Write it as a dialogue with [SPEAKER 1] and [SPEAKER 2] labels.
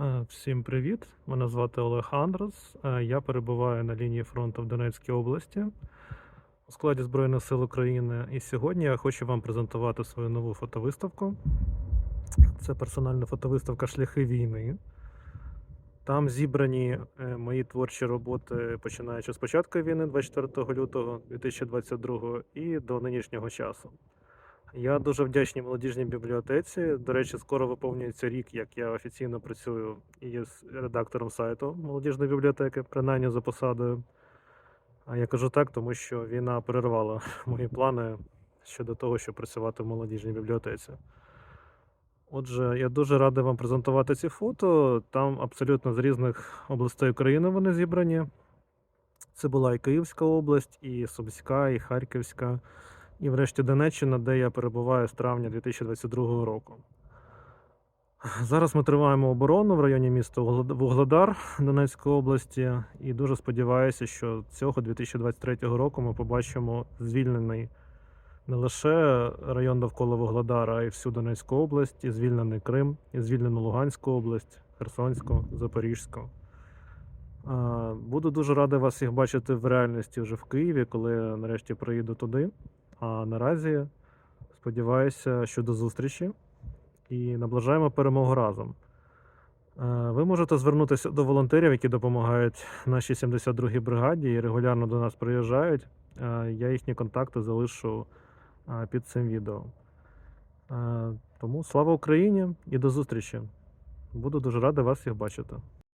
[SPEAKER 1] Е, Всім привіт! Мене звати Олег Андрос. Е, Я перебуваю на лінії фронту в Донецькій області у складі Збройних сил України. І сьогодні я хочу вам презентувати свою нову фотовиставку. Це персональна фотовиставка Шляхи війни. Там зібрані е, мої творчі роботи, починаючи з початку війни, 24 лютого 2022 і до нинішнього часу. Я дуже вдячний молодіжній бібліотеці. До речі, скоро виповнюється рік, як я офіційно працюю і редактором сайту молодіжної бібліотеки, принаймні за посадою. А я кажу так, тому що війна перервала мої плани щодо того, щоб працювати в молодіжній бібліотеці. Отже, я дуже радий вам презентувати ці фото. Там абсолютно з різних областей України вони зібрані. Це була і Київська область, і Сумська, і Харківська, і врешті Донеччина, де я перебуваю з травня 2022 року. Зараз ми триваємо оборону в районі міста Вуглед- Вугледар Донецької області, і дуже сподіваюся, що цього 2023 року ми побачимо звільнений не лише район довкола Вугледара, а й всю Донецьку область, і звільнений Крим, і звільнену Луганську область, Херсонську, Запорізьку. Буду дуже радий вас всіх бачити в реальності вже в Києві, коли нарешті приїду туди. А наразі сподіваюся, що до зустрічі і наближаємо перемогу разом. Е, Ви можете звернутися до волонтерів, які допомагають нашій 72-й бригаді і регулярно до нас приїжджають. Е, Я їхні контакти залишу е, під цим відео. Тому слава Україні і до зустрічі! Буду дуже радий вас всіх бачити.